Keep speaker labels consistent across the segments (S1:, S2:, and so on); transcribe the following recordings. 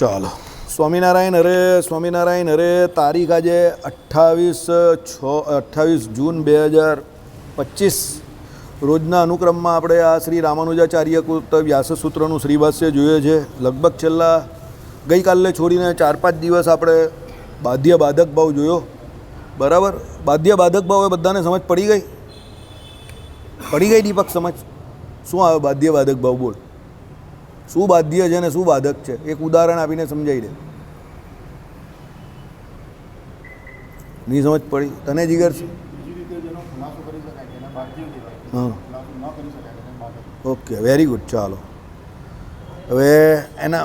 S1: ચાલો. સ્વામિનારાયણ અરે સ્વામિનારાયણ અરે તારીખ આજે અઠ્ઠાવીસ છ, અઠ્ઠાવીસ જૂન બે હજાર પચીસ. રોજના અનુક્રમમાં આપણે આ શ્રી રામાનુજાચાર્ય કૃત વ્યાસસૂત્રનું શ્રીભાષ્ય જોઈએ છે. લગભગ છેલ્લા ગઈકાલે છોડીને ચાર પાંચ દિવસ આપણે બાધ્ય બાધક ભાવ જોયો. બરાબર? બાધ્ય બાધક ભાવ એ બધાને સમજ પડી ગઈ? પડી ગઈ દીપક, સમજ? શું આવે બાધ્ય બાધક ભાવ બોલ? શું બાધ્ય છે ને શું બાધક છે? એક ઉદાહરણ આપીને સમજાવી દે. નહીં સમજ પડી? તને જીગર છે? હા. ઓકે વેરી ગુડ ચાલો. હવે એના,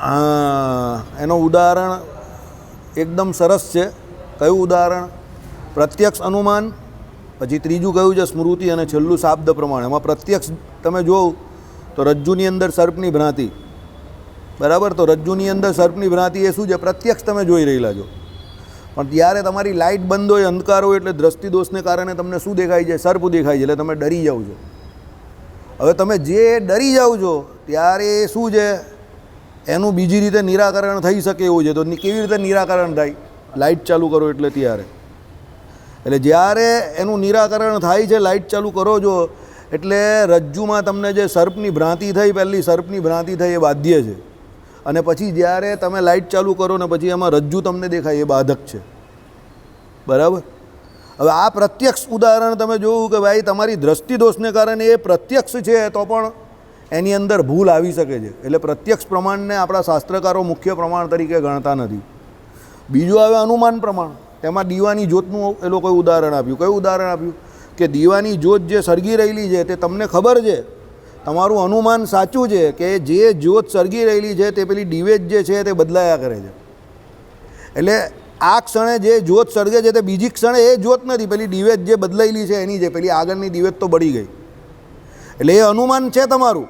S1: હા, એનો ઉદાહરણ એકદમ સરસ છે. કયું ઉદાહરણ? પ્રત્યક્ષ અનુમાન, પછી ત્રીજું કયું છે? સ્મૃતિ અને છેલ્લું શાબ્દ પ્રમાણે. એમાં પ્રત્યક્ષ, તમે જોવ તો રજ્જુની અંદર સર્પની ભ્રાંતિ. બરાબર? તો રજ્જુની અંદર સર્પની ભ્રાંતિ એ શું છે? પ્રત્યક્ષ તમે જોઈ રહેલા છો. પણ ત્યારે તમારી લાઇટ બંધ હોય, અંધકાર હોય એટલે દ્રષ્ટિદોષને કારણે તમને શું દેખાય છે? સર્પ દેખાય છે, એટલે તમે ડરી જાઓ છો. હવે તમે જે ડરી જાઓ છો, ત્યારે એ શું છે? એનું બીજી રીતે નિરાકરણ થઈ શકે એવું છે. તો કેવી રીતે નિરાકરણ થાય? લાઇટ ચાલુ કરો એટલે ત્યારે. એટલે જ્યારે એનું નિરાકરણ થાય છે લાઇટ ચાલુ કરો છો એટલે રજ્જુમાં તમને જે સર્પની ભ્રાંતિ થઈ, પહેલી સર્પની ભ્રાંતિ થઈ એ બાધ્ય છે. અને પછી જ્યારે તમે લાઇટ ચાલુ કરો ને પછી એમાં રજ્જુ તમને દેખાય, એ બાધક છે. બરાબર? હવે આ પ્રત્યક્ષ ઉદાહરણ તમે જોયું કે ભાઈ તમારી દ્રષ્ટિદોષને કારણે એ પ્રત્યક્ષ છે તો પણ એની અંદર ભૂલ આવી શકે છે. એટલે પ્રત્યક્ષ પ્રમાણને આપણા શાસ્ત્રકારો મુખ્ય પ્રમાણ તરીકે ગણતા નથી. બીજું આવે અનુમાન પ્રમાણ. તેમાં દીવાની જ્યોતનું એ લોકોએ ઉદાહરણ આપ્યું. કયું ઉદાહરણ આપ્યું? કે દીવાની જ્યોત જે સળગી રહેલી છે તે તમને ખબર છે? તમારું અનુમાન સાચું છે કે જે જ્યોત સળગી રહેલી છે તે પેલી ડિવેજ જે છે તે બદલાયા કરે છે. એટલે આ ક્ષણે જે જ્યોત સળગે છે તે બીજી ક્ષણે એ જ્યોત નથી, પેલી ડિવેજ જે બદલાયેલી છે એની છે પેલી આગળની દિવેત તો બળી ગઈ. એટલે એ અનુમાન છે તમારું.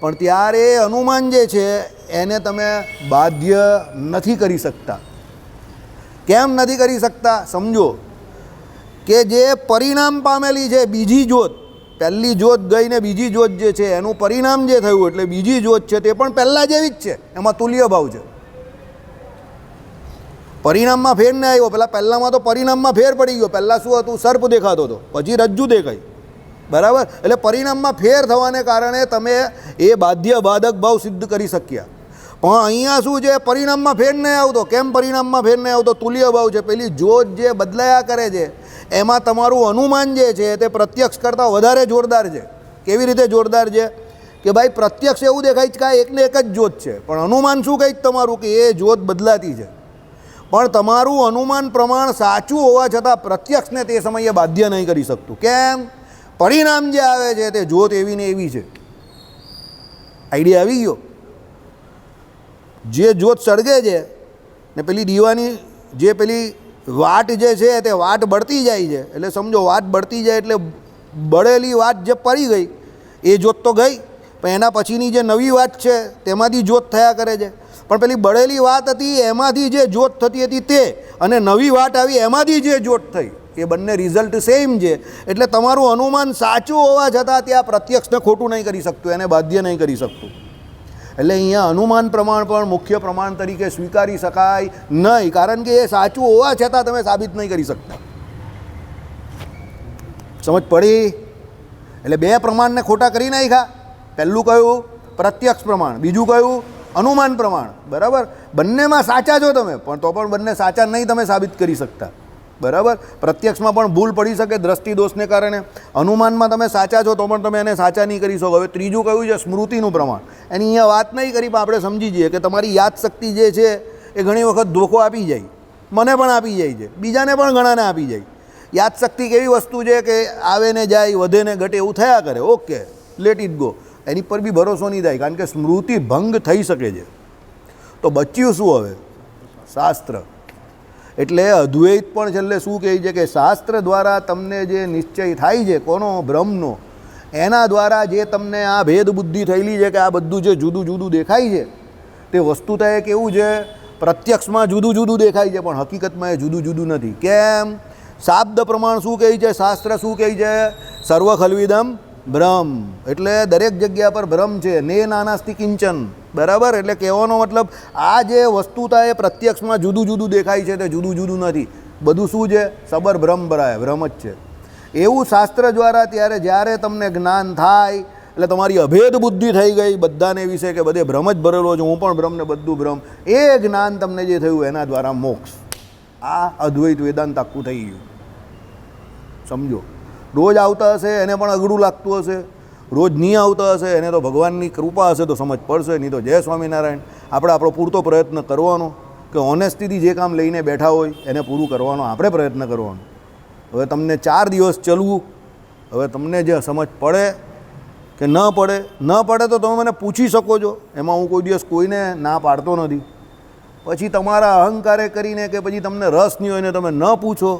S1: પણ ત્યારે એ અનુમાન જે છે એને તમે બાધ્ય નથી કરી શકતા. કેમ નથી કરી શકતા? સમજો. કે જે પરિણામ પામેલી છે, બીજી જ્યોત, પહેલી જ્યોત ગઈને બીજી જ્યોત જે છે, એનું પરિણામ જે થયું એટલે બીજી જ્યોત છે તે પણ પહેલાં જેવી જ છે, એમાં તુલ્ય ભાવ છે. પરિણામમાં ફેર ન આવ્યો પહેલાં પહેલાંમાં તો પરિણામમાં ફેર પડી ગયો, પહેલાં શું હતું, સર્પ દેખાતો હતો, પછી રજ્જુ દેખાય બરાબર? એટલે પરિણામમાં ફેર થવાને કારણે તમે એ બાધ્ય બાધક ભાવ સિદ્ધ કરી શક્યા. પણ અહીંયા શું છે, પરિણામમાં ફેર નહીં આવતો. કેમ પરિણામમાં ફેર નહીં આવતો? તુલ્ય ભાવ છે. પેલી જોત જે બદલાયા કરે છે એમાં તમારું અનુમાન જે છે તે પ્રત્યક્ષ કરતાં વધારે જોરદાર છે. કેવી રીતે જોરદાર છે? કે ભાઈ, પ્રત્યક્ષ એવું દેખાય છે કે આ એકને એક જ જ્યોત છે. પણ અનુમાન શું કહે તમારું કે એ જ્યોત બદલાતી છે. પણ તમારું અનુમાન પ્રમાણ સાચું હોવા છતાં પ્રત્યક્ષને તે સમયે બાધ્ય નહીં કરી શકતું. કેમ? પરિણામ જે આવે છે તે જ્યોત એવી ને એવી છે. આઈડિયા આવી ગયો? જે જ્યોત સળગે છે ને પેલી દીવાની, જે પેલી વાટ જે છે તે વાટ બળતી જાય છે. એટલે સમજો, વાટ બળતી જાય એટલે બળેલી વાટ જે પડી ગઈ, એ જોત તો ગઈ, પણ એના પછીની જે નવી વાત છે તેમાંથી જોત થયા કરે છે. પણ પેલી બળેલી વાત હતી, એમાંથી જે જોત થતી હતી તે અને નવી વાત આવી, એમાંથી જે જોત થઈ, એ બંને રિઝલ્ટ સેમ છે. એટલે તમારું અનુમાન સાચું હોવા છતાં ત્યાં પ્રત્યક્ષને ખોટું નહીં કરી શકતું, એને બાધ્ય નહીં કરી શકતું. એટલે અહીંયા અનુમાન પ્રમાણ પણ મુખ્ય પ્રમાણ તરીકે સ્વીકારી શકાય નહીં. કારણ કે એ સાચું હોવા છતાં તમે સાબિત નહીં કરી શકતા. સમજ પડી? એટલે બે પ્રમાણને ખોટા કરી નાખ્યા. પહેલું કયું પ્રત્યક્ષ પ્રમાણ, બીજું કયું અનુમાન પ્રમાણ. બરાબર? બંનેમાં સાચા છો તમે, પણ તો પણ બંને સાચા નહીં તમે સાબિત કરી શકતા. બરાબર? પ્રત્યક્ષમાં પણ ભૂલ પડી શકે દ્રષ્ટિ દોષને કારણે. અનુમાનમાં તમે સાચા છો તો પણ તમે એને સાચા નહીં કરી શકો. હવે ત્રીજું કયું છે? સ્મૃતિનું પ્રમાણ. એની અહીંયા વાત નહીં કરી, પણ આપણે સમજી જઈએ કે તમારી યાદશક્તિ જે છે એ ઘણી વખત ધોખો આપી જાય. મને પણ આપી જાય છે. બીજાને પણ ઘણાને આપી જાય. યાદશક્તિ કેવી વસ્તુ છે કે આવે ને જાય, વધે ને ઘટે એવું થયા કરે? ઓકે લેટ ઇટ ગો એની પર બી ભરોસો નહીં થાય, કારણ કે સ્મૃતિ ભંગ થઈ શકે છે. તો બચ્યું શું હવે? શાસ્ત્ર. એટલે અદ્વૈત પણ છેલ્લે શું કહે છે કે શાસ્ત્ર દ્વારા તમને જે નિશ્ચય થાય છે, કોનો? બ્રહ્મનો. એના દ્વારા જે તમને આ ભેદ બુદ્ધિ થયેલી છે કે આ બધું જે જુદું જુદું દેખાય છે, તે વસ્તુતા એ કેવું છે? પ્રત્યક્ષમાં જુદું જુદું દેખાય છે, પણ હકીકતમાં એ જુદું જુદું નથી. કેમ? શાબ્દ પ્રમાણ શું કહે છે? શાસ્ત્ર શું કહે છે? સર્વ ખલવિદમ બ્રહ્મ. એટલે દરેક જગ્યા પર બ્રહ્મ છે. ને નાનાસ્તિ કિંચન. બરાબર? એટલે કહેવાનો મતલબ આ જે વસ્તુતા એ પ્રત્યક્ષમાં જુદું જુદું દેખાય છે તે જુદું જુદું નથી. બધું શું છે? સબર ભ્રમ ભરાય ભ્રમ જ છે. એવું શાસ્ત્ર દ્વારા ત્યારે જ્યારે તમને જ્ઞાન થાય, એટલે તમારી અભેદ બુદ્ધિ થઈ ગઈ બધાને વિશે કે બધે ભ્રમ જ ભરેલો છે, હું પણ ભ્રમ ને બધું ભ્રમ એ જ્ઞાન તમને જે થયું એના દ્વારા મોક્ષ. આ અદ્વૈત વેદાંત આખું થઈ ગયું. સમજો? રોજ આવતા હશે, એને પણ અઘરું લાગતું હશે. રોજ નહીં આવતા હશે, એને તો ભગવાનની કૃપા હશે તો સમજ પડશે, નહીં તો જય સ્વામિનારાયણ. આપણે આપણો પૂરતો પ્રયત્ન કરવાનો કે ઓનેસ્ટીથી જે કામ લઈને બેઠા હોય, એને પૂરું કરવાનો આપણે પ્રયત્ન કરવાનો. હવે તમને ચાર દિવસ ચલવું, હવે તમને જે સમજ પડે કે ન પડે ન પડે તો તમે મને પૂછી શકો છો. એમાં હું કોઈ દિવસ કોઈને ના પાડતો નથી. પછી તમારા અહંકારે કરીને કે પછી તમને રસ નહીં હોય ને તમે ન પૂછો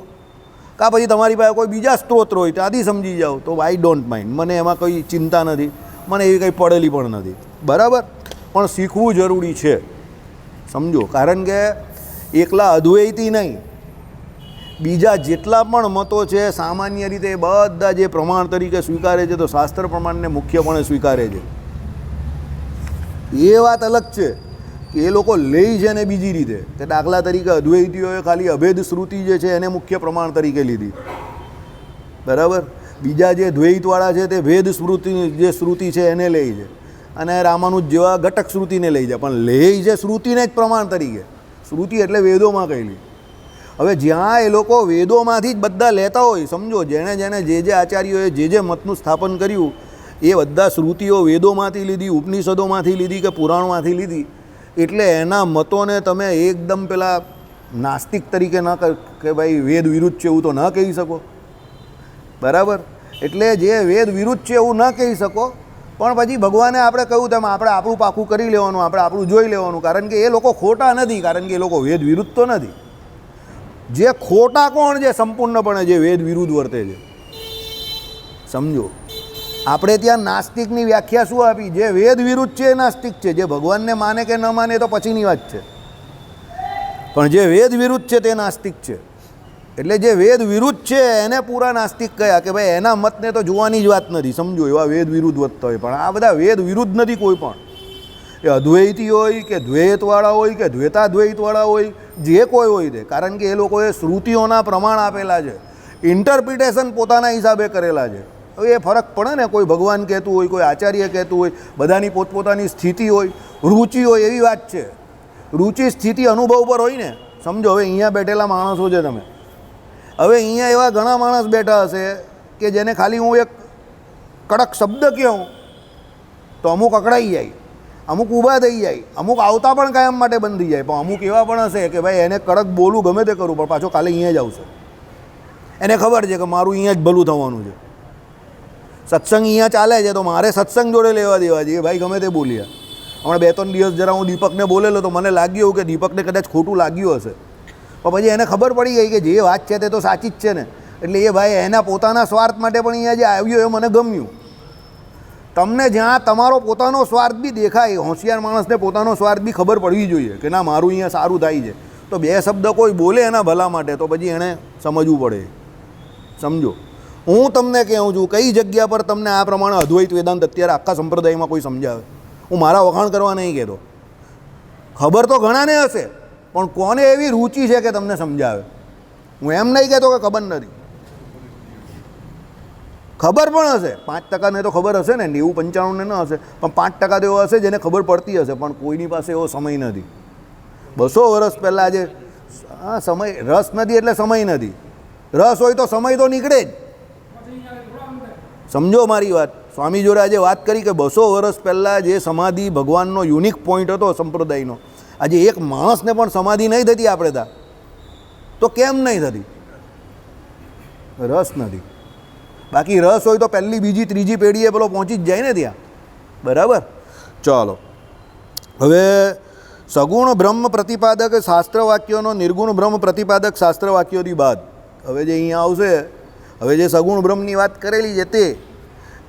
S1: કાં પછી તમારી પાસે કોઈ બીજા સ્ત્રોત હોય ત્યાંથી સમજી જાઓ. તો આઈ ડોન્ટ માઇન્ડ મને એમાં કોઈ ચિંતા નથી. મને એવી કંઈ પડેલી પણ નથી. બરાબર? પણ શીખવું જરૂરી છે. સમજો. કારણ કે એકલા અધ્વૈતી નહીં. બીજા જેટલા પણ મતો છે, સામાન્ય રીતે બધા જે પ્રમાણ તરીકે સ્વીકારે છે, તો શાસ્ત્ર પ્રમાણને મુખ્યપણે સ્વીકારે છે. એ વાત અલગ છે. એ લોકો લે છે ને બીજી રીતે. કે દાખલા તરીકે અદ્વૈતીઓએ ખાલી અભેદ શ્રુતિ જે છે એને મુખ્ય પ્રમાણ તરીકે લીધી. બરાબર? બીજા જે દ્વૈતવાળા છે તે ભેદ સ્મૃતિ જે શ્રુતિ છે એને લે છે. અને રામાનુજ જેવા ઘટક શ્રુતિને લઈ જાય પણ લે છે શ્રુતિને જ પ્રમાણ તરીકે. શ્રુતિ એટલે વેદોમાં કહેલી. હવે જ્યાં એ લોકો વેદોમાંથી જ બધા લેતા હોય, સમજો, જેણે જેણે જે જે આચાર્યોએ જે જે મતનું સ્થાપન કર્યું, એ બધા શ્રુતિઓ વેદોમાંથી લીધી, ઉપનિષદોમાંથી લીધી કે પુરાણમાંથી લીધી. એટલે એના મતોને તમે એકદમ પેલા નાસ્તિક તરીકે ન ક- ભાઈ વેદ વિરુદ્ધ છે એવું તો ન કહી શકો. બરાબર? એટલે જે વેદ વિરુદ્ધ છે એવું ન કહી શકો, પણ પછી ભગવાને આપણે કહ્યું તેમ આપણે આપણું પાકું કરી લેવાનું, આપણે આપણું જોઈ લેવાનું, કારણ કે એ લોકો ખોટા નથી, કારણ કે એ લોકો વેદ વિરુદ્ધ તો નથી. જે ખોટા કોણ છે? સંપૂર્ણપણે જે વેદ વિરુદ્ધ વર્તે છે. સમજો? આપણે ત્યાં નાસ્તિકની વ્યાખ્યા શું આપી? જે વેદ વિરુદ્ધ છે એ નાસ્તિક છે. જે ભગવાનને માને કે ન માને તો પછીની વાત છે. પણ જે વેદ વિરુદ્ધ છે તે નાસ્તિક છે. એટલે જે વેદ વિરુદ્ધ છે એને પૂરા નાસ્તિક કયા? કે ભાઈ એના મતને તો જોવાની જ વાત નથી. સમજો, એવા વેદ વિરુદ્ધ વધતા હોય. પણ આ બધા વેદ વિરુદ્ધ નથી કોઈ પણ. એ અદ્વૈતી હોય કે દ્વૈતવાળા હોય કે દ્વૈતાદ્વૈતવાળા હોય, જે કોઈ હોય તે. કારણ કે એ લોકોએ શ્રુતિઓના પ્રમાણ આપેલા છે. ઇન્ટરપ્રિટેશન પોતાના હિસાબે કરેલા છે. એ ફરક પડે ને, કોઈ ભગવાન કહેતું હોય, કોઈ આચાર્ય કહેતું હોય, બધાની પોતપોતાની સ્થિતિ હોય, રુચિ હોય એવી વાત છે. રુચિ, સ્થિતિ, અનુભવ પર હોય ને, સમજો, હવે અહીંયા બેઠેલા માણસો છે તમે. હવે અહીંયા એવા ઘણા માણસ બેઠા હશે કે જેને ખાલી હું એક કડક શબ્દ કહું, તો અમુક અકળાઈ જાય, અમુક ઊભા થઈ જાય, અમુક આવતા પણ કાયમ માટે બંધ જાય, પણ અમુક એવા પણ હશે કે ભાઈ એને કડક બોલું ગમે તે કરું, પણ પાછો કાલે અહીંયા જ આવશે. એને ખબર છે કે મારું અહીંયા જ ભલું થવાનું છે. સત્સંગ અહીંયા ચાલે છે, તો મારે સત્સંગ જોડે લેવા દેવા જોઈએ ભાઈ ગમે તે બોલ્યા હમણાં બે ત્રણ દિવસ જરા હું દીપકને બોલેલો, તો મને લાગ્યું કે દીપકને કદાચ ખોટું લાગ્યું હશે. પણ પછી એને ખબર પડી ગઈ કે જે વાત છે તે તો સાચી જ છે ને. એટલે એ ભાઈ એના પોતાના સ્વાર્થ માટે પણ અહીંયા જે આવ્યો એ મને ગમ્યું. તમને જ્યાં તમારો પોતાનો સ્વાર્થ બી દેખાય, હોશિયાર માણસને પોતાનો સ્વાર્થ બી ખબર પડવી જોઈએ કે ના, મારું અહીંયા સારું થાય છે. તો બે શબ્દ કોઈ બોલે એના ભલા માટે, તો પછી એણે સમજવું પડે. સમજો. હું તમને કહું છું, કઈ જગ્યા પર તમને આ પ્રમાણે અદ્વૈત વેદાંત અત્યારે આખા સંપ્રદાયમાં કોઈ સમજાવે? હું મારા વખાણ કરવા નહીં કહેતો. ખબર તો ઘણાને હશે, પણ કોને એવી રુચિ છે કે તમને સમજાવે? હું એમ નહીં કહેતો કે ખબર નથી. ખબર પણ હશે, પાંચ ટકાને તો ખબર હશે ને, નેવું પંચાણુંને ન હશે, પણ પાંચ ટકા તો એવો હશે જેને ખબર પડતી હશે, પણ કોઈની પાસે એવો સમય નથી. બસો વર્ષ પહેલાં આજે હા સમય, રસ નથી એટલે સમય નથી. રસ હોય તો સમય તો નીકળે જ. સમજો મારી વાત. સ્વામી જોડે વાત કરી કે બસો વર્ષ પહેલાં જે સમાધિ ભગવાનનો યુનિક પોઈન્ટ હતો સંપ્રદાયનો, આજે એક માણસને પણ સમાધિ નહીં થતી આપણે ત્યાં તો કેમ નહીં થતી? રસ નથી. બાકી રસ હોય તો પહેલી, બીજી, ત્રીજી પેઢીએ પેલો પહોંચી જ જાય ને ત્યાં. બરાબર? ચાલો. હવે સગુણ બ્રહ્મ પ્રતિપાદક શાસ્ત્ર વાક્યોનો નિર્ગુણ બ્રહ્મ પ્રતિપાદક શાસ્ત્ર વાક્યોની બાદ. હવે જે અહીંયા આવશે હવે જે સગુણ બ્રહ્મની વાત કરેલી છે તે,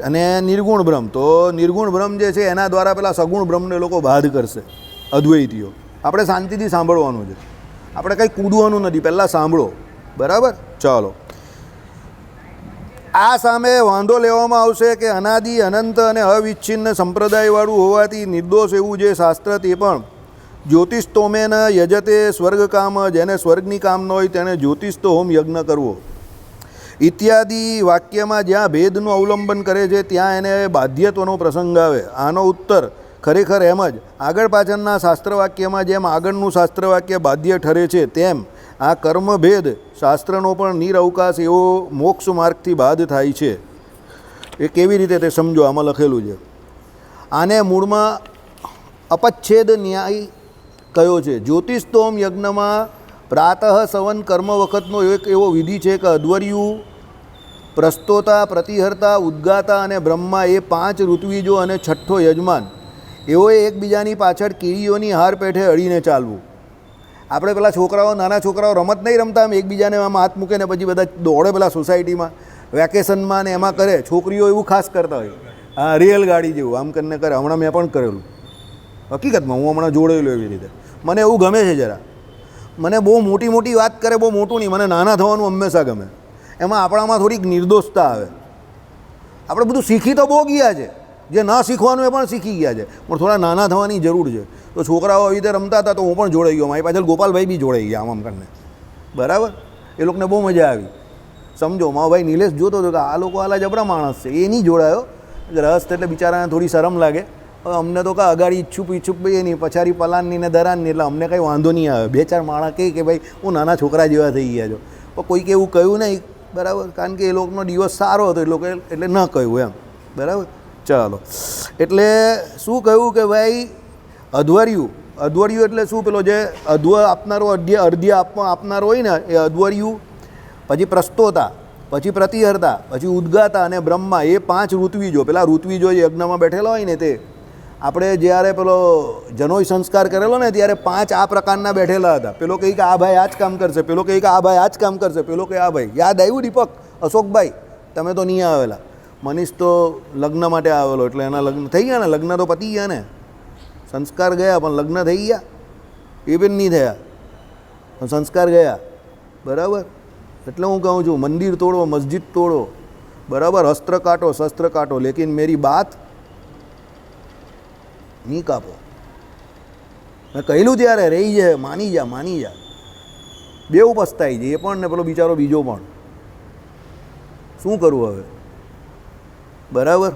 S1: અને નિર્ગુણ બ્રહ્મ, તો નિર્ગુણ બ્રહ્મ જે છે એના દ્વારા પેલા સગુણ બ્રહ્મને લોકો બાદ કરશે, અદ્વૈતીઓ. આપણે શાંતિથી સાંભળવાનું છે. આપણે કંઈ કૂદવાનું નથી, પહેલાં સાંભળો. બરાબર? ચાલો. આ સામે વાંધો લેવામાં આવશે કે અનાદિ, અનંત અને અવિચ્છિન્ન સંપ્રદાયવાળું હોવાથી નિર્દોષ એવું જે શાસ્ત્ર તે પણ જ્યોતિષ તોમેન યજતે સ્વર્ગકામ, જેને સ્વર્ગની કામ ન હોય તેણે જ્યોતિષતો હોમ યજ્ઞ કરવો. ઇત્યાદિ વાક્યમાં જ્યાં ભેદનું અવલંબન કરે છે, ત્યાં એને બાધ્યત્વનો પ્રસંગ આવે. આનો ઉત્તર ખરેખર એમ જ. આગળ પાછળના શાસ્ત્રવાક્યમાં જેમ આગળનું શાસ્ત્રવાક્ય બાધ્ય ઠરે છે, તેમ આ કર્મભેદ શાસ્ત્રનો પણ નિરવકાશ એવો મોક્ષ માર્ગથી બાદ થાય છે. એ કેવી રીતે તે સમજો? આમાં લખેલું છે. આને મૂળમાં અપચ્છેદ ન્યાય કયો છે? જ્યોતિષતોમ યજ્ઞમાં પ્રાતઃ સવન કર્મ વખતનો એક એવો વિધિ છે કે અધ્વર્યું પ્રસ્તોતા, પ્રતિહર્તા, ઉદ્ગાતા અને બ્રહ્મા એ પાંચ ઋત્વિજો અને છઠ્ઠો યજમાન. એઓએ એકબીજાની પાછળ કીડીઓની હાર પેઠે અડીને ચાલવું. આપણે પેલા છોકરાઓ, નાના છોકરાઓ રમત નહીં રમતા, આમ એકબીજાને આમ હાથ મૂકે ને પછી બધા દોડે પેલા સોસાયટીમાં. વેકેશનમાં ને એમાં કરે, છોકરીઓ એવું ખાસ કરતા હોય. હા રિયલ ગાડી જેવું, આમ કરીને કરે. હમણાં મેં પણ કરેલું. હકીકતમાં, હું હમણાં જોડેલું એવી રીતે. મને એવું ગમે છે જરા. મને બહુ મોટી મોટી વાત કરે, બહુ મોટું નહીં. મને નાના થવાનું હંમેશા ગમે. એમાં આપણામાં થોડીક નિર્દોષતા આવે. આપણે બધું શીખી તો બહુ ગયા છે. જે ના શીખવાનું એ પણ શીખી ગયા છે. પણ થોડા નાના થવાની જરૂર છે. તો છોકરાઓ આવી રીતે રમતા હતા તો હું પણ જોડાઈ ગયો. મારી પાછળ ગોપાલભાઈ બી જોડાઈ ગયા આમ કરીને. બરાબર? એ લોકોને બહુ મજા આવી. સમજો મારો ભાઈ નિલેશ જોતો હતો કે આ લોકો આલા જબરા માણસ છે. એ નહીં જોડાયો. ગ્રહસ્થ એટલે બિચારાને થોડી શરમ લાગે. અમને તો કાં અગાડી ઈચ્છુપ ઈચ્છુપ ભાઈ નહીં. પછાડી પલાનની ને દરાનની એટલે અમને કંઈ વાંધો નહીં આવે. બે ચાર માણસ કહે કે ભાઈ, હું નાના છોકરા જેવા થઈ ગયા છો. પણ કોઈકે એવું કહ્યું નહીં. બરાબર? કારણ કે એ લોકોનો દિવસ સારો હતો, એ લોકો એટલે ન કહ્યું એમ. બરાબર? ચાલો. એટલે શું કહ્યું કે ભાઈ, અધવર્યું અધવર્યું એટલે શું પેલો જે અધ્વ આપનારો અધ્ય અર્ધ્ય આપવા આપનારો હોય ને, એ અધવર્યું, પછી પ્રસ્તોતા, પછી પ્રતિહરતા, પછી ઉદ્ગાતા અને બ્રહ્મા, એ પાંચ ઋત્વીજો. પેલા ઋત્વીજો યજ્ઞમાં બેઠેલા હોય ને તે. આપણે જ્યારે પેલો જનોય સંસ્કાર કરેલો ને ત્યારે પાંચ આ પ્રકારના બેઠેલા હતા. પેલો કહે કે આ ભાઈ આ જ કામ કરશે, પેલો કહે કે આ ભાઈ આ જ કામ કરશે, પેલો કહે આ ભાઈ. યાદ આવ્યું દીપક? અશોકભાઈ, તમે તો નહીં આવેલા. મનીષ તો લગ્ન માટે આવેલો, એટલે એના લગ્ન થઈ ગયા ને? લગ્ન તો પતી ગયા ને? સંસ્કાર ગયા, પણ લગ્ન થઈ ગયા? એ પણ નહીં થયા. પણ સંસ્કાર ગયા. બરાબર? એટલે હું કહું છું, મંદિર તોડો, મસ્જિદ તોડો. બરાબર? અસ્ત્ર કાટો, શસ્ત્ર કાટો. લેકિન મેરી બાત નહીં કાપો. મેં કહેલું ત્યારે, રહી જાય માની જા માની જા. બેવ પસ્તાઈ જાય એ પણ ને પેલો બિચારો બીજો પણ. શું કરવું હવે? બરાબર?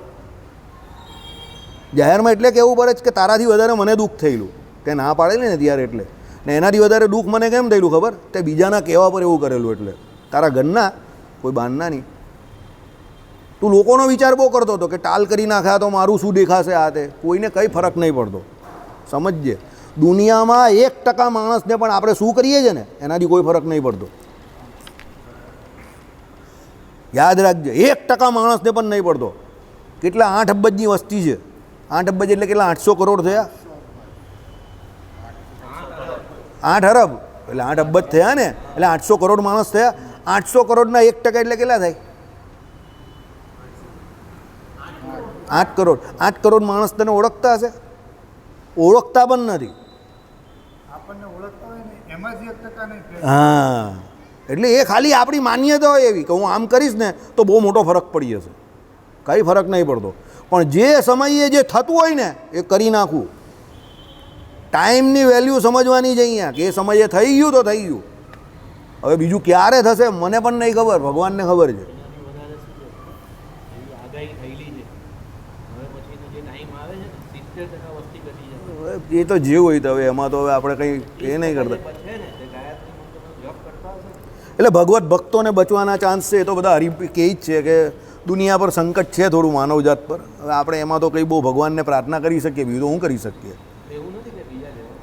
S1: જાહેરમાં એટલે કહેવું પડે છે કે તારાથી વધારે મને દુઃખ થયેલું. તે ના પાડેલી ને ત્યારે એટલે. ને એનાથી વધારે દુઃખ મને કેમ થયેલું ખબર? તે બીજાના કહેવા પર એવું કરેલું એટલે. તારા ઘરના, કોઈ બાંધના નહીં તું લોકોનો વિચાર બહુ કરતો હતો કે ટાલ કરી નાખ્યા તો મારું શું દેખાશે આ તે. કોઈને કંઈ ફરક નહીં પડતો. સમજજે દુનિયામાં એક ટકા માણસને પણ આપણે શું કરીએ છીએ ને, એનાથી કોઈ ફરક નહીં પડતો. યાદ રાખજો, એક ટકા માણસને પણ નહીં પડતો. કેટલા આઠ અબજની વસ્તી છે. આઠ અબજ એટલે કેટલા? આઠસો કરોડ થયા. આઠ અરબ. એટલે આઠ અબજ થયા ને. એટલે આઠસો કરોડ માણસ થયા. આઠસો કરોડના એક ટકા એટલે કેટલા થાય? આઠ કરોડ. આઠ કરોડ માણસ તને ઓળખતા હશે? ઓળખતા પણ નથી. હા. એટલે એ ખાલી આપણી માન્યતા હોય એવી કે હું આમ કરીશ ને તો બહુ મોટો ફરક પડી જશે. કંઈ ફરક નહીં પડતો. પણ જે સમયે જે થતું હોય ને એ કરી નાખવું. ટાઈમની વેલ્યુ સમજવાની છે અહીંયા કે એ સમયે થઈ ગયું તો થઈ ગયું. હવે બીજું ક્યારે થશે મને પણ નહીં ખબર ભગવાનને ખબર છે
S2: એનાથી વધારે શું છે એવી આગાહી થયેલી છે હવે પછીનો જે ટાઈમ આવે છે ને સિત્તેર ટકા વસ્તી ઘટી જશે
S1: હવે એ તો જે હોય તો હવે, એમાં તો હવે આપણે કંઈ એ નહીં કરતા. એટલે ભગવત ભક્તોને બચવાના ચાન્સ છે, એ તો બધા હરી કહે જ છે કે દુનિયા પર સંકટ છે થોડું માનવજાત પર. હવે આપણે એમાં તો કંઈ બહુ ભગવાનને પ્રાર્થના કરી શકીએ, બીજું તો શું કરી શકીએ?
S2: કે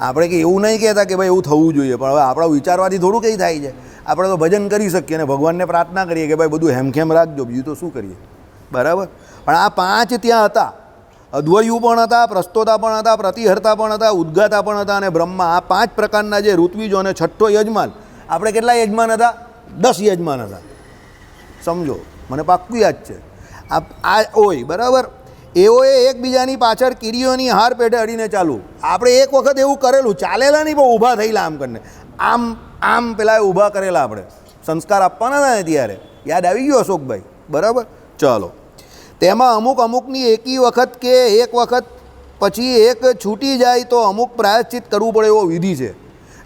S1: આપણે કે એવું નહીં કહેતા કે ભાઈ એવું થવું જોઈએ, પણ હવે આપણા વિચારવાથી થોડું કંઈ થાય છે. આપણે તો ભજન કરી શકીએ અને ભગવાનને પ્રાર્થના કરીએ કે ભાઈ બધું હેમખેમ રાખજો, બીજું તો શું કરીએ? બરાબર? પણ આ પાંચ ત્યાં હતા. અદ્વયુ પણ હતા, પ્રસ્તોતા પણ હતા, પ્રતિહર્તા પણ હતા, ઉદ્ગાતા પણ હતા અને બ્રહ્મા. આ પાંચ પ્રકારના જે ઋત્વિજો અને છઠ્ઠો યજમાન, આપણે કેટલા યજમાન હતા? દસ યજમાન હતા. સમજો, મને પાક્કું યાદ છે. આ આ હોય બરાબર? એઓએ એકબીજાની પાછળ કીડીઓની હાર પેઢે અડીને ચાલુ આપણે એક વખત એવું કરેલું, ચાલેલા નહીં, પણ ઊભા થયેલા આમ કરીને. આમ આમ પેલા ઊભા કરેલા આપણે. સંસ્કાર આપવાના હતા ને ત્યારે. યાદ આવી ગયો અશોકભાઈ? બરાબર? ચાલો. તેમાં અમુક અમુકની એકી વખત કે એક વખત પછી એક છૂટી જાય તો અમુક પ્રાયશ્ચિત કરવું પડે એવો વિધિ છે.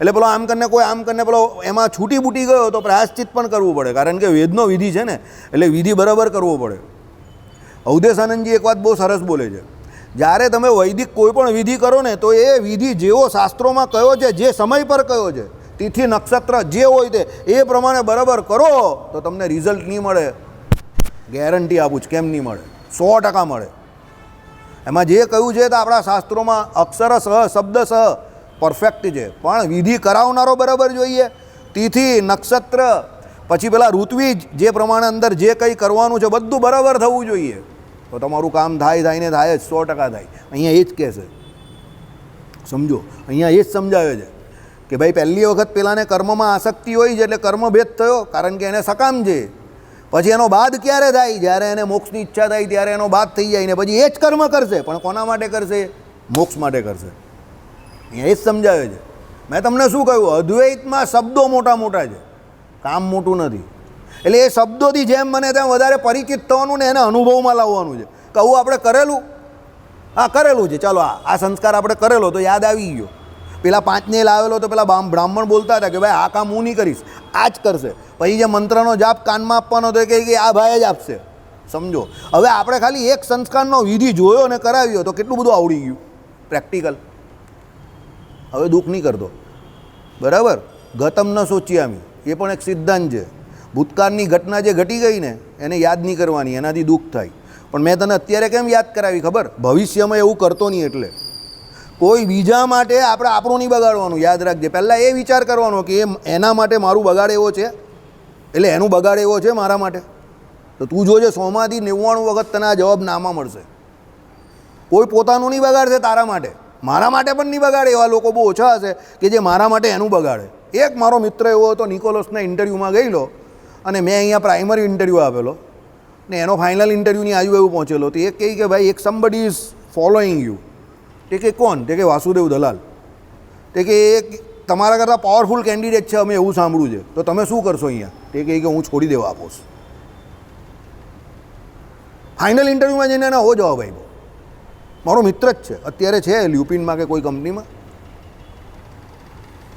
S1: એટલે પેલો આમ કરીને કોઈ આમ કરીને પેલો એમાં છૂટી બૂટી ગયો તો પ્રાયશ્ચિત પણ કરવું પડે. કારણ કે વેદનો વિધિ છે ને, એટલે વિધિ બરાબર કરવો પડે. અવધેશાનંદજી એક વાત બહુ સરસ બોલે છે. જ્યારે તમે વૈદિક કોઈ પણ વિધિ કરો ને, તો એ વિધિ જેવો શાસ્ત્રોમાં કયો છે, જે સમય પર કયો છે, તિથિ નક્ષત્ર જે હોય તે, એ પ્રમાણે બરાબર કરો, તો તમને રિઝલ્ટ નહીં મળે. ગેરંટી આપું છું, કેમ નહીં મળે? સો ટકા મળે. એમાં જે કહ્યું છે તો આપણા શાસ્ત્રોમાં અક્ષર સહ, શબ્દ સહ પરફેક્ટ છે. પણ વિધિ કરાવનારો બરાબર જોઈએ. તિથિ, નક્ષત્ર, પછી પેલા ઋત્વિજ, જે પ્રમાણે અંદર જે કંઈ કરવાનું છે બધું બરાબર થવું જોઈએ. તો તમારું કામ થાય થાય ને થાય જ, સો ટકા થાય. અહીંયા એ જ કહે છે. સમજો, અહીંયા એ જ સમજાવે છે કે ભાઈ પહેલી વખત પેલાને કર્મમાં આસક્તિ હોય છે એટલે કર્મભેદ થયો, કારણ કે એને સકામ છે. પછી એનો બાદ ક્યારે થાય? જ્યારે એને મોક્ષની ઈચ્છા થાય, ત્યારે એનો બાદ થઈ જાય ને પછી એ જ કર્મ કરશે. પણ કોના માટે કરશે? મોક્ષ માટે કરશે. એ જ સમજાવે છે. મેં તમને શું કહ્યું? અદ્વૈતમાં શબ્દો મોટા મોટા છે. કામ મોટું નથી. એટલે એ શબ્દોથી જેમ મને તેમ વધારે પરિચિત થવાનું ને એને અનુભવમાં લાવવાનું છે. કહું આપણે કરેલું? હા, કરેલું છે. ચાલો આ સંસ્કાર આપણે કરેલો, તો યાદ આવી ગયો. પેલા પાંચને લાવેલો તો પેલા બ્રાહ્મણ બોલતા હતા કે ભાઈ, આ કામ હું નહીં કરીશ, આ જ કરશે. પછી જે મંત્રનો જાપ કાનમાં આપવાનો તો એ કે આ ભાઈ જ આપશે. સમજો? હવે આપણે ખાલી એક સંસ્કારનો વિધિ જોયો અને કરાવ્યો તો કેટલું બધું આવડી ગયું? પ્રેક્ટિકલ હવે દુઃખ નહીં કરતો. બરાબર? ગતમ ન સોચ્યામી. એ પણ એક સિદ્ધાંત છે. ભૂતકાળની ઘટના જે ઘટી ગઈ ને, એને યાદ નહીં કરવાની, એનાથી દુઃખ થાય. પણ મેં તને અત્યારે કેમ યાદ કરાવી ખબર? ભવિષ્યમાં એવું કરતો નહીં એટલે. કોઈ બીજા માટે આપણે આપણું નહીં બગાડવાનું, યાદ રાખજે. પહેલાં એ વિચાર કરવાનો કે એના માટે મારું બગાડ એવો છે? એટલે એનું બગાડ એવો છે મારા માટે? તો તું જોજે, સોમાંથી નેવ્વાણું વખત તને આ જવાબ નામાં મળશે. કોઈ પોતાનું નહીં બગાડશે તારા માટે. મારા માટે પણ નહીં બગાડે એવા લોકો બહુ ઓછા હશે કે જે મારા માટે એનું બગાડે. એક મારો મિત્ર એવો હતો, નિકોલસના ઇન્ટરવ્યૂમાં ગયેલો અને મેં અહીંયા પ્રાઇમરી ઇન્ટરવ્યૂ આપેલો. ને એનો ફાઇનલ ઇન્ટરવ્યૂની આજુબાજુ પહોંચેલો. તો એ કહી કે, ભાઈ, એક સમબડી ઇઝ ફોલોઈંગ યુ તે કે કોણ? તે કે વાસુદેવ દલાલ. તે કે એ તમારા કરતાં પાવરફુલ કેન્ડિડેટ છે, અમે એવું સાંભળ્યું છે. તો તમે શું કરશો અહીંયા? તે કહે કે હું છોડી દેવા આપોશ ફાઇનલ ઇન્ટરવ્યૂમાં જઈને એને હો જવાબ આવ્યો મારો મિત્ર જ છે. અત્યારે છે લ્યુપિનમાં કે કોઈ કંપનીમાં.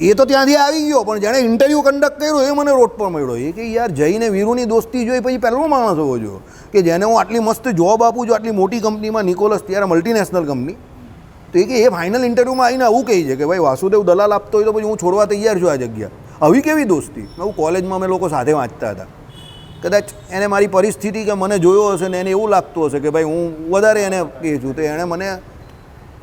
S1: એ તો ત્યાંથી આવી ગયો, પણ જેણે ઇન્ટરવ્યૂ કન્ડક્ટ કર્યો, એ મને રોડ પર મળ્યો. એ કે યાર, જઈને વીરુની દોસ્તી જોઈ, પછી પહેલો માણસ હોવો જોઈએ. કે જેને હું આટલી મસ્ત જોબ આપું છું, આટલી મોટી કંપનીમાં નિકોલસ ત્યારે મલ્ટીનેશનલ કંપની. તો એ કે એ ફાઇનલ ઇન્ટરવ્યૂમાં આવીને આવું કહી છે કે ભાઈ વાસુદેવ દલાલ આપતો હોય તો પછી હું છોડવા તૈયાર છું આ જગ્યા. આવી કેવી દોસ્તી? હું કોલેજમાં અમે લોકો સાથે વાંચતા હતા. કદાચ એને મારી પરિસ્થિતિ કે મને જોયો હશે ને એને એવું લાગતું હશે કે ભાઈ હું વધારે એને કહે છું. તો એણે મને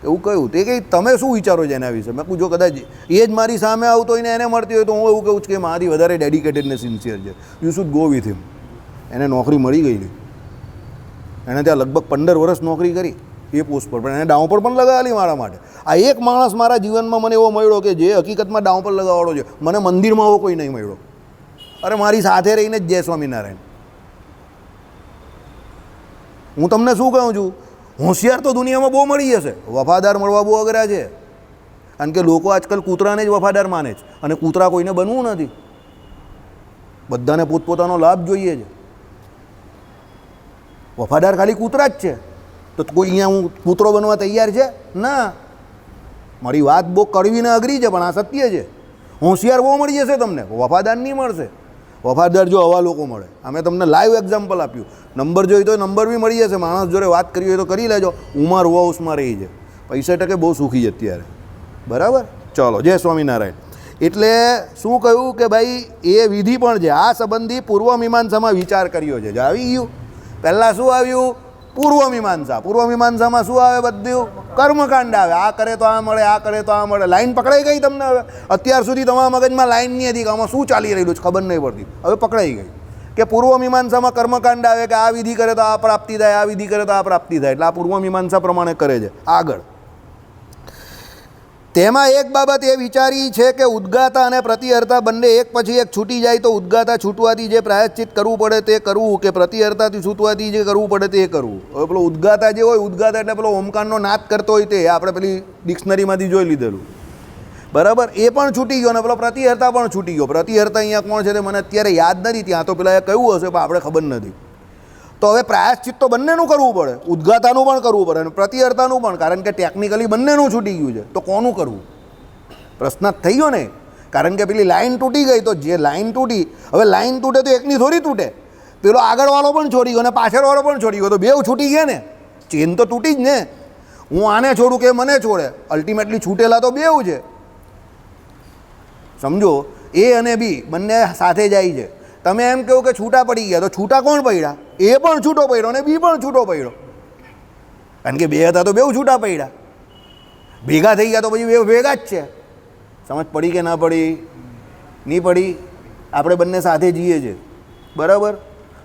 S1: એવું કહ્યું. તે કે, તમે શું વિચારો છો એના વિશે? મેં જો કદાચ એ જ મારી સામે આવતો હોય ને એને મળતી હોય તો હું એવું કહું છું કે મારી વધારે ડેડિકેટેડ ને સિન્સિયર છે. You should go with him એને નોકરી મળી ગયેલી. એણે ત્યાં લગભગ પંદર વર્ષ નોકરી કરી. એ પોસ્ટ પર. પણ એને ડાઉન પર પણ લગાવેલી મારા માટે. આ એક માણસ મારા જીવનમાં મને એવો મળ્યો કે જે હકીકતમાં ડાઉન પર લગાવવાનો છે. મને મંદિરમાં એવો કોઈ નહીં મળ્યો. અરે મારી સાથે રહીને જ જય સ્વામિનારાયણ. હું તમને શું કહું છું? હોશિયાર તો દુનિયામાં બહુ મળી જશે. વફાદાર મળવા બહુ અઘરા છે. કારણ કે લોકો આજકાલ કૂતરાને જ વફાદાર માને છે. અને કૂતરા કોઈને બનવું નથી. બધાને પોતપોતાનો લાભ જોઈએ છે. વફાદાર ખાલી કૂતરા જ છે. તો કોઈ અહીંયા હું કૂતરો બનવા તૈયાર છે? ના. મારી વાત બહુ કડવીને અઘરી છે, પણ આ સત્ય છે. હોશિયાર બહુ મળી જશે તમને. વફાદાર નહીં મળશે. વફાદાર જો આવા લોકો મળે. અમે તમને લાઈવ એક્ઝામ્પલ આપ્યું. નંબર જોઈ તો નંબર બી મળી જશે. માણસ જોડે વાત કરવી હોય તો કરી લેજો. ઉમર હોવા હાઉસમાં રહી છે. પૈસા ટકે બહુ સુખી છે અત્યારે. બરાબર? ચલો. જય સ્વામિનારાયણ. એટલે શું કહ્યું કે ભાઈ, એ વિધિ પણ છે. આ સંબંધી પૂર્વ મીમાંસામાં વિચાર કર્યો છે. આવી ગયું. પહેલાં શું આવ્યું? પૂર્વ મીમાંસા પૂર્વ મીમાંસામાં શું આવે બધું? કર્મકાંડ આવે. આ કરે તો આ મળે, આ કરે તો આ મળે. લાઈન પકડાઈ ગઈ તમને હવે? અત્યાર સુધી તમારા મગજમાં લાઈન નહીં હતી કે આમાં શું ચાલી રહેલું છે? ખબર નહીં પડતી. હવે પકડાઈ ગઈ. કે પૂર્વ મીમાંસામાં કર્મકાંડ આવે કે આ વિધિ કરે તો આ પ્રાપ્તિ થાય, આ વિધિ કરે તો આ પ્રાપ્તિ થાય. એટલે આ પૂર્વ મીમાંસા પ્રમાણે કરે છે. આગળ. તેમાં એક બાબત એ વિચારી છે કે ઉદ્ગાતા અને પ્રતિહર્તા બંને એક પછી એક છૂટી જાય તો ઉદ્ગાતા છૂટવાથી જે પ્રાયશ્ચિત કરવું પડે તે કરવું કે પ્રતિહર્તાથી છૂટવાથી જે કરવું પડે તે કરવું. હવે પેલો ઉદ્ગાતા જે હોય, ઉદ્ગાતા એટલે પેલો ઓમકારનો નાદ કરતો હોય તે, આપણે પેલી ડિક્શનરીમાંથી જોઈ લીધેલું. બરાબર? એ પણ છૂટી ગયો અને પેલો પ્રતિહર્તા પણ છૂટી ગયો. પ્રતિહર્તા અહીંયા કોણ છે તે મને અત્યારે યાદ નથી, ત્યાં તો પેલા એ કહ્યું હશે, પણ આપણે ખબર નથી. તો હવે પ્રાયશ્ચિત તો બંનેનું કરવું પડે. ઉદ્ઘાતાનું પણ કરવું પડે અને પ્રતિહર્તાનું પણ, કારણ કે ટેકનિકલી બંનેનું છૂટી ગયું છે. તો કોનું કરવું? પ્રશ્ન થઈ ગયો ને. કારણ કે પેલી લાઈન તૂટી ગઈ, તો જે લાઈન તૂટી, હવે લાઈન તૂટે તો એકની થોડી તૂટે. પેલો આગળવાળો પણ છોડી ગયો અને પાછળવાળો પણ છોડી ગયો, તો બેવ છૂટી ગયા ને. ચેન તો તૂટી જ ને. હું આને છોડું કે મને છોડે? અલ્ટિમેટલી છૂટેલા તો બેવ છે. સમજો? એ અને બી બંને સાથે જાય છે. તમે એમ કહો કે છૂટા પડી ગયા, તો છૂટા કોણ પડ્યા? એ પણ છૂટો પડ્યો અને બી પણ છૂટો પડ્યો. કારણ કે બે હતા તો બેઉ છૂટા પડ્યા. ભેગા થઈ ગયા તો પછી બે ભેગા જ છે. સમજ પડી કે ના પડી? નહીં પડી? આપણે બંને સાથે જઈએ છીએ. બરાબર?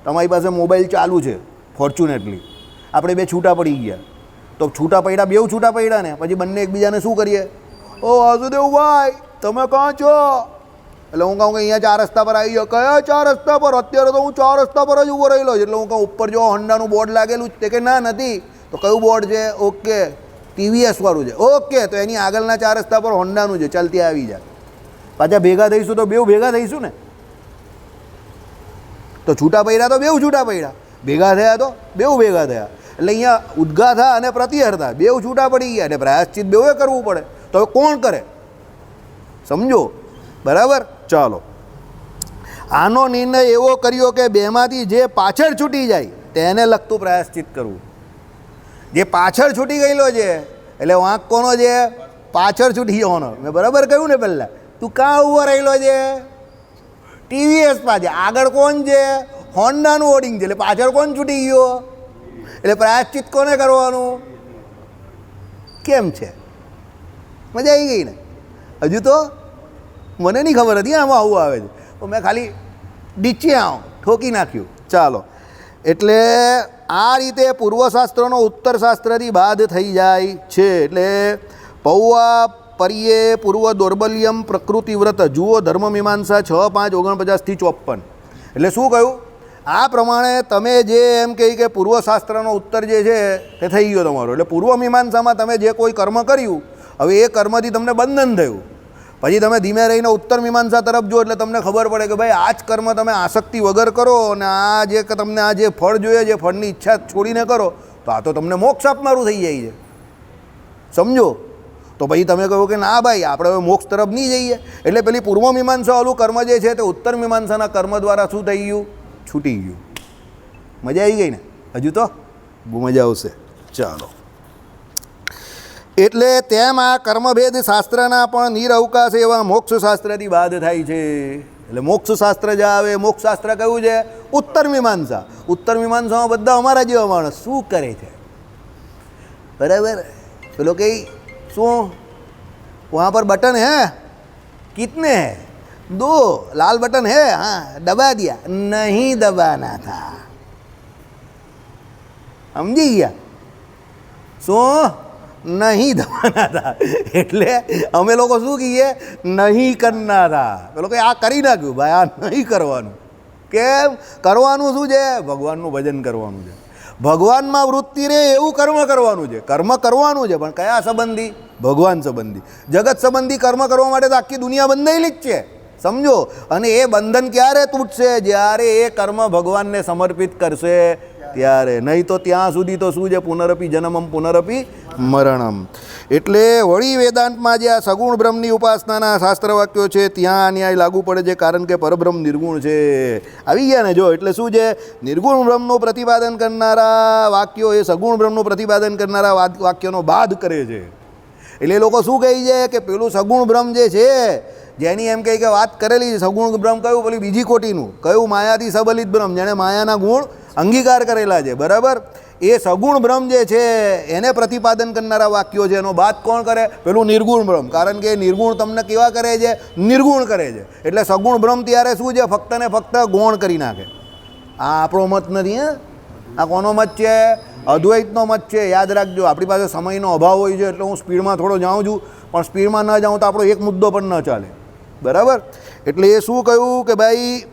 S1: તમારી પાસે મોબાઈલ ચાલુ છે ફોર્ચ્યુનેટલી આપણે બે છૂટા પડી ગયા. તો છૂટા પડ્યા, બેઉ છૂટા પડ્યા ને, પછી બંને એકબીજાને શું કરીએ? ઓ ભાઈ, તમે કાં છો? એટલે હું કહું કે અહીંયા ચાર રસ્તા પર આવી ગયો. કયા ચાર રસ્તા પર? અત્યારે તો હું ચાર રસ્તા પર જ ઊભો રહેલો એટલે હું કહું, ઉપર જો હોન્ડાનું બોર્ડ લાગેલું તે કે ના, નથી. તો કયું બોર્ડ છે? ઓકે ટીવીએસ વાળું છે. ઓકે તો એની આગળના ચાર રસ્તા પર હોન્ડાનું છે. ચાલતી આવી જાય પાછા ભેગા થઈશું તો બેવ ભેગા થઈશું ને? તો છૂટા પડ્યા તો બેવ છૂટા પડ્યા. ભેગા થયા તો બેવ ભેગા થયા. એટલે અહીંયા ઉદ્ગાથા અને પ્રતિહર્તા બેવ છૂટા પડી ગયા. એટલે પ્રાયશ્ચિત બેવે કરવું પડે. તો કોણ કરે? સમજો. બરાબર? ચાલો. આનો નિર્ણય એવો કર્યો કે બેમાંથી જે પાછળ છૂટી જાય, તેને લગતું પ્રાયશ્ચિત કરવું. જે પાછળ છૂટી ગયેલો છે, એટલે વાંક કોનો છે? પાછળ છૂટી જવાનો. મેં બરાબર કહ્યું ને પહેલાં. તું કાં ઊભો રહેલો છે? ટીવીએસ પાસે. આગળ કોણ છે? હોન્ડાનું હોર્ડિંગ છે. એટલે પાછળ કોણ છૂટી ગયો? એટલે પ્રાયશ્ચિત કોને કરવાનું? કેમ છે? મજા આવી ગઈ ને? હજુ તો મને નહીં ખબર હતી આમાં આવું આવે છે. તો મેં ખાલી ડીચે આવ, ઠોકી નાખ્યું. ચાલો. એટલે આ રીતે પૂર્વશાસ્ત્રનો ઉત્તર શાસ્ત્રથી બાદ થઈ જાય છે. એટલે પૌવા પર્યે પૂર્વ દૌર્બલ્યમ પ્રકૃતિ વ્રત જુઓ ધર્મમીમાંસા છ પાંચ ઓગણપચાસથી ચોપન. એટલે શું કહ્યું? આ પ્રમાણે તમે જે એમ કહી કે પૂર્વશાસ્ત્રનો ઉત્તર જે છે તે થઈ ગયો તમારો. એટલે પૂર્વમીમાંસામાં તમે જે કોઈ કર્મ કર્યું, હવે એ કર્મથી તમને બંધન થયું. પછી તમે ધીમે રહીને ઉત્તર મીમાંસા તરફ જો એટલે તમને ખબર પડે કે ભાઈ, આ જ કર્મ તમે આસક્તિ વગર કરો અને આ જે તમને આ જે ફળ જોઈએ છે ફળની ઈચ્છા છોડીને કરો, તો આ તો તમને મોક્ષ આપનારું થઈ જાય છે. સમજો? તો પછી તમે કહો કે ના ભાઈ, આપણે હવે મોક્ષ તરફ નહીં જઈએ. એટલે પેલી પૂર્વ મીમાંસા વાળું કર્મ જે છે તે ઉત્તર મીમાંસાના કર્મ દ્વારા શું થઈ ગયું? છૂટી ગયું. મજા આવી ગઈ ને? હજુ તો? બહુ મજા આવશે. ચાલો. એટલે તેમ આ કર્મભેદ શાસ્ત્રના પણ નિરવકાશ એવા મોક્ષશાસ્ત્રથી બાદ થાય છે. એટલે મોક્ષશાસ્ત્ર જે આવે. મોક્ષશાસ્ત્ર કયું છે? ઉત્તર મીમાંસા. ઉત્તર મીમાંસામાં બધા અમારા જેવા માણસ શું કરે છે? બરાબર? પેલો કે, શું? વહાં પર બટન હે? કિતને હે? દો. લાલ બટન હે? હા, દબા દિયા નહીં દબાના થા. સમજી ગયા? શું? નહીં દબાના હતા એટલે અમે લોકો શું કહીએ? નહીં કરના હતા પેલો કે આ કરી નાખ્યું. ભાઈ, આ નહીં કરવાનું. કેમ? કરવાનું શું છે? ભગવાનનું ભજન કરવાનું છે. ભગવાનમાં વૃત્તિ રે, એવું કર્મ કરવાનું છે. કર્મ કરવાનું છે, પણ કયા સંબંધી? ભગવાન સંબંધી. જગત સંબંધી કર્મ કરવા માટે તો આખી દુનિયા બંધાયેલી જ છે. સમજો? અને એ બંધન ક્યારે તૂટશે? જ્યારે એ કર્મ ભગવાનને સમર્પિત કરશે. ત્યારે. નહીં તો ત્યાં સુધી તો શું છે? પુનરપી જન્મમ, પુનરપી મરણમ. એટલે વળી વેદાંતમાં જે આ સગુણ બ્રહ્મની ઉપાસનાના શાસ્ત્ર વાક્યો છે, ત્યાં આ ન્યાય લાગુ પડે છે, કારણ કે પરબ્રહ્મ નિર્ગુણ છે. આવી ગયા ને જો, એટલે શું છે? નિર્ગુણ બ્રહ્મનું પ્રતિપાદન કરનારા વાક્યો એ સગુણ બ્રહ્મનું પ્રતિપાદન કરનારા વાક્યોનો બાદ કરે છે. એટલે એ લોકો શું કહે છે? કે પેલું સગુણ બ્રહ્મ જે છે જેની એમ કહે કે વાત કરેલી સગુણ બ્રહ્મ કયું પેલી બીજી કોટીનું કયું માયાથી સબલિત બ્રહ્મ, જેણે માયાના ગુણ અંગીકાર કરેલા છે, બરાબર? એ સગુણ બ્રહ્મ જે છે, એને પ્રતિપાદન કરનારા વાક્યો છે, એનો બાદ કોણ કરે? પેલું નિર્ગુણ બ્રહ્મ, કારણ કે નિર્ગુણ તમને કેવા કરે છે? નિર્ગુણ કરે છે. એટલે સગુણ બ્રહ્મ ત્યારે શું છે? ફક્ત ને ફક્ત ગૌણ કરી નાખે. આ આપણો મત નથી, હે? આ કોનો મત છે? અદ્વૈતનો મત છે, યાદ રાખજો. આપણી પાસે સમયનો અભાવ હોય છે, એટલે હું સ્પીડમાં થોડો જાઉં છું. પણ સ્પીડમાં ન જાઉં તો આપણો એક મુદ્દો પણ ન ચાલે. બરાબર? એટલે એ શું કહ્યું કે ભાઈ,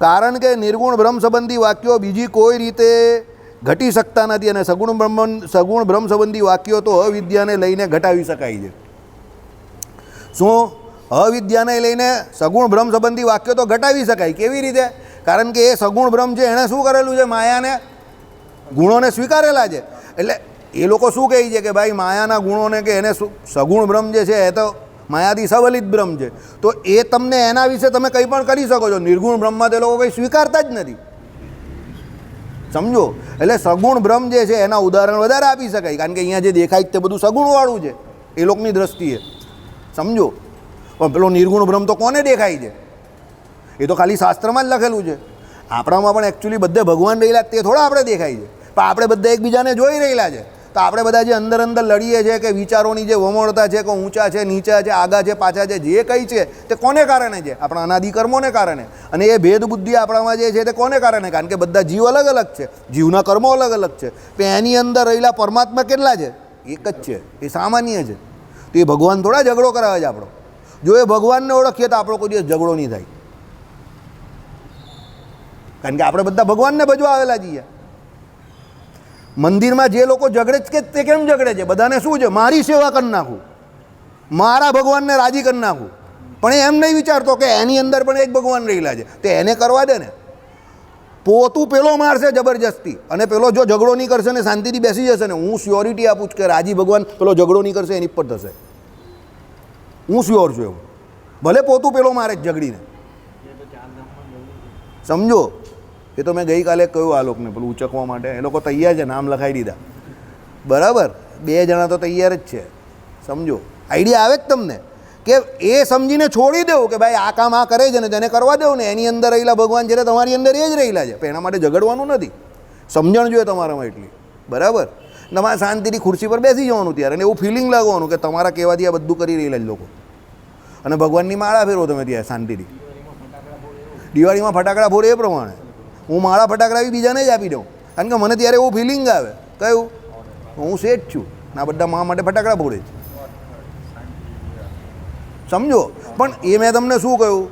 S1: કારણ કે નિર્ગુણ બ્રહ્મ સંબંધી વાક્યો બીજી કોઈ રીતે ઘટી શકતા નથી અને સગુણ બ્રહ્મ સગુણ બ્રહ્મ સંબંધી વાક્યો તો અવિદ્યાને લઈને ઘટાવી શકાય છે. શું? અવિદ્યાને લઈને સગુણ બ્રહ્મ સંબંધી વાક્યો તો ઘટાવી શકાય. કેવી રીતે? કારણ કે એ સગુણ બ્રહ્મ છે, એણે શું કરેલું છે? માયાને ગુણોને સ્વીકારેલા છે. એટલે એ લોકો શું કહે છે કે ભાઈ, માયાના ગુણોને કે એને સગુણ બ્રહ્મ જે છે, એ તો માયાથી સવલિત બ્રહ્મ છે. તો એ તમને એના વિશે તમે કંઈ પણ કરી શકો છો. નિર્ગુણ બ્રહ્મમાં તે લોકો કંઈ સ્વીકારતા જ નથી. સમજો? એટલે સગુણ બ્રહ્મ જે છે, એના ઉદાહરણ વધારે આપી શકાય. કારણ કે અહીંયા જે દેખાય તે બધું સગુણવાળું છે. એ લોકોની દ્રષ્ટિએ. સમજો? પણ પેલો નિર્ગુણ બ્રહ્મ તો કોને દેખાય છે? એ તો ખાલી શાસ્ત્રમાં જ લખેલું છે. આપણામાં પણ એકચ્યુઅલી બધે ભગવાન રહેલા તે થોડા આપણે દેખાય છે. પણ આપણે બધા એકબીજાને જોઈ રહેલા છે. તો આપણે બધા જે અંદર અંદર લડીએ છીએ કે વિચારોની જે વમોળતા છે, કે ઊંચા છે, નીચા છે, આગા છે, પાછા છે, જે કંઈ છે, તે કોને કારણે છે? આપણા અનાદિ કર્મોને કારણે. અને એ ભેદ બુદ્ધિ આપણામાં જે છે તે કોને કારણે? કારણ કે બધા જીવ અલગ અલગ છે. જીવના કર્મો અલગ અલગ છે. તો એની અંદર રહેલા પરમાત્મા કેટલા છે? એક જ છે. એ સામાન્ય છે. તો એ ભગવાન થોડા ઝઘડો કરાવે છે આપણો. જો એ ભગવાનને ઓળખીએ તો આપણો કોઈ દિવસ ઝઘડો નહીં થાય. કારણ કે આપણે બધા ભગવાનને ભજવા આવેલા છીએ. મંદિરમાં જે લોકો ઝઘડે છે કે તે કેમ ઝઘડે છે? બધાને શું છે? મારી સેવા કરી નાખું. મારા ભગવાનને રાજી કરી નાખું. પણ એમ નહીં વિચારતો કે એની અંદર પણ એક ભગવાન રહેલા છે. તે એને કરવા દે ને. પોતું પેલો મારશે જબરજસ્તી. અને પેલો જો ઝઘડો નહીં કરશે ને, શાંતિથી બેસી જશે ને, હું સ્યોરિટી આપું છું કે રાજી ભગવાન પેલો ઝઘડો નહીં કરશે, એની પર થશે. હું સ્યોર છું એવું. ભલે પોતું પેલો મારે જ ઝઘડીને. સમજો? એ તો મેં ગઈકાલે કહ્યું આ લોકોને, પેલું ઉચકવા માટે. એ લોકો તૈયાર છે, નામ લખાવી દીધા. બરાબર? બે જણા તો તૈયાર જ છે. સમજો? આઈડિયા આવે જ તમને કે એ સમજીને છોડી દેવું કે ભાઈ આ કામ આ કરે છે ને તેને કરવા દેવું ને, એની અંદર રહેલા ભગવાન છે તમારી અંદર એ જ રહેલા છે. પણ એના માટે ઝઘડવાનું નથી. સમજણ જોઈએ તમારામાં એટલી. બરાબર? તમારે શાંતિથી ખુરશી પર બેસી જવાનું ત્યારે અને એવું ફિલિંગ લાગવાનું કે તમારા કહેવાથી આ બધું કરી રહેલા જ લોકો. અને ભગવાનની માળા ફેરવો તમે ત્યાં શાંતિથી. દિવાળીમાં ફટાકડા ફોડે એ પ્રમાણે. હું માળા ફટાકડા બીજાને જ આપી દઉં. કારણ કે મને ત્યારે એવું ફિલિંગ આવે. કયું? હું શેઠ છું ના બધા મા માટે ફટાકડા ફોડે છે. સમજો? પણ એ મેં તમને શું કહ્યું?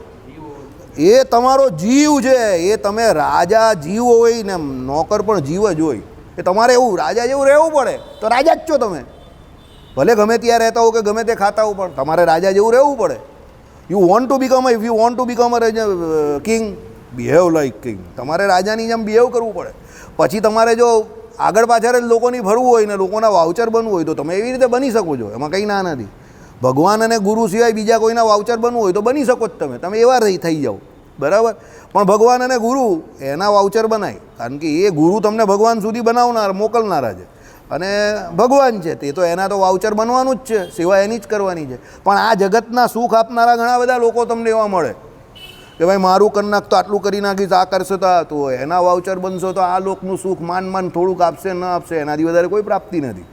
S1: એ તમારો જીવ છે. એ તમે રાજા જીવ હોય ને નોકર પણ જીવ જ હોય. એ તમારે એવું રાજા જેવું રહેવું પડે. તો રાજા જ છો તમે. ભલે ગમે ત્યાં રહેતા હો કે ગમે તે ખાતા હો, પણ તમારે રાજા જેવું રહેવું પડે. You want to become if you want to become a king behave like king તમારે રાજાની જેમ બિહેવ કરવું પડે. પછી તમારે જો આગળ પાછળ જ લોકોની ફરવું હોય ને લોકોના વાઉચર બનવું હોય તો તમે એવી રીતે બની શકો છો. એમાં કંઈ ના નથી. ભગવાન અને ગુરુ સિવાય બીજા કોઈના વાઉચર બનવું હોય તો બની શકો જ તમે. તમે એવા રહી થઈ જાઓ. બરાબર? પણ ભગવાન અને ગુરુ એના વાઉચર બનાય. કારણ કે એ ગુરુ તમને ભગવાન સુધી બનાવનાર, મોકલનારા છે અને ભગવાન છે. તે તો એના તો વાઉચર બનવાનું જ છે. સેવા એની જ કરવાની છે. પણ આ જગતના સુખ આપનારા ઘણા બધા લોકો તમને એવા મળે. કે ભાઈ મારું કરી નાખ તો આટલું કરી નાખીશ, આ કરશે તો આ. તો એના વાઉચર બનશો તો આ લોકનું સુખ માન માન થોડુંક આપશે, ન આપશે, એનાથી વધારે કોઈ પ્રાપ્તિ નથી.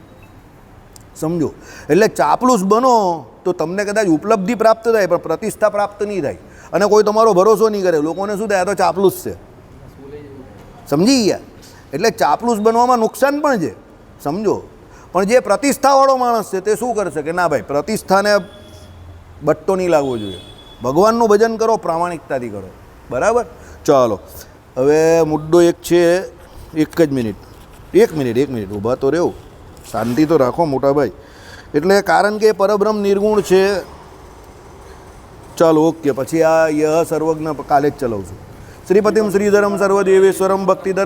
S1: સમજો? એટલે ચાપલુસ બનો તો તમને કદાચ ઉપલબ્ધિ પ્રાપ્ત થાય, પણ પ્રતિષ્ઠા પ્રાપ્ત નહીં થાય. અને કોઈ તમારો ભરોસો નહીં કરે. લોકોને શું થાય? આ તો ચાપલુસ છે. સમજી ગયા? એટલે ચાપલુસ બનવામાં નુકસાન પણ છે. સમજો? પણ જે પ્રતિષ્ઠાવાળો માણસ છે તે શું કરશે? કે ના ભાઈ, પ્રતિષ્ઠાને બટ્ટો નહીં લાગવો જોઈએ. ભગવાનનું ભજન કરો, પ્રામાણિકતાથી કરો. બરાબર? ચાલો. હવે મુદ્દો એક છે, એક જ મિનિટ. એક મિનિટ એક મિનિટ. ઊભા તો રહેવું. શાંતિ તો રાખો, મોટાભાઈ. એટલે કારણ કે પરબ્રહ્મ નિર્ગુણ છે, ચાલો, ઓકે. પછી આ યહ સર્વજ્ઞ કાલે જ ચલાવશું. શ્રીપતિમ શ્રીધરમ સર્વદેવેશ્વરમ ભક્તિધર